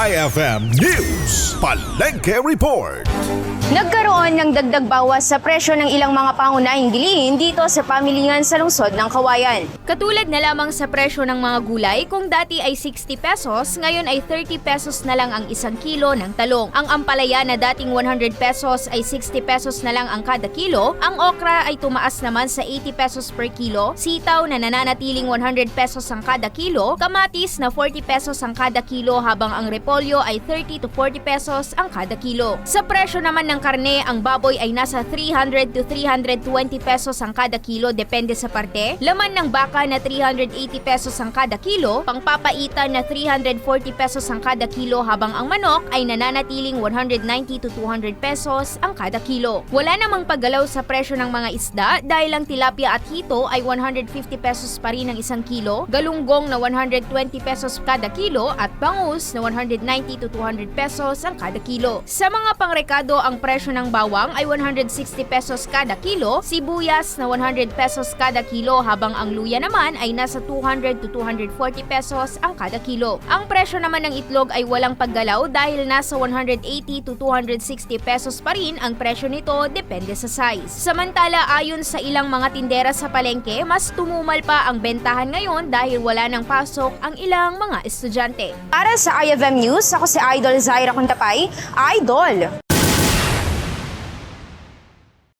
IFM News. Palengke Report Nagkaroon ng dagdag bawas sa presyo ng ilang mga pangunahing bilihin dito sa pamilingan sa lungsod ng Kawayan. Katulad na lamang sa presyo ng mga gulay, kung dati ay 60 pesos, ngayon ay 30 pesos na lang ang isang kilo ng talong. Ang ampalaya na dating 100 pesos ay 60 pesos na lang ang kada kilo. Ang okra ay tumaas naman sa 80 pesos per kilo. Sitaw na nananatiling 100 pesos ang kada kilo. Kamatis na 40 pesos ang kada kilo habang ang repolyo ay 30 to 40 pesos ang kada kilo. Sa presyo naman ng karne, ang baboy ay nasa 300 to 320 pesos ang kada kilo depende sa parte. Laman ng baka na 380 pesos ang kada kilo, pangpapaita na 340 pesos ang kada kilo habang ang manok ay nananatiling 190 to 200 pesos ang kada kilo. Wala namang paggalaw sa presyo ng mga isda dahil ang tilapia at hito ay 150 pesos pa rin ang isang kilo, galunggong na 120 pesos kada kilo at bangus na 190 to 200 pesos ang kada kilo. Sa mga pangrekado, ang presyo ng bawang ay 160 pesos kada kilo, sibuyas na 100 pesos kada kilo habang ang luya naman ay nasa 200 to 240 pesos ang kada kilo. Ang presyo naman ng itlog ay walang paggalaw dahil nasa 180 to 260 pesos pa rin ang presyo nito depende sa size. Samantala ayon sa ilang mga tindera sa palengke, mas tumumal pa ang bentahan ngayon dahil wala nang pasok ang ilang mga estudyante. Para sa IFM News, ako si Idol Zaira Contapay. Idol!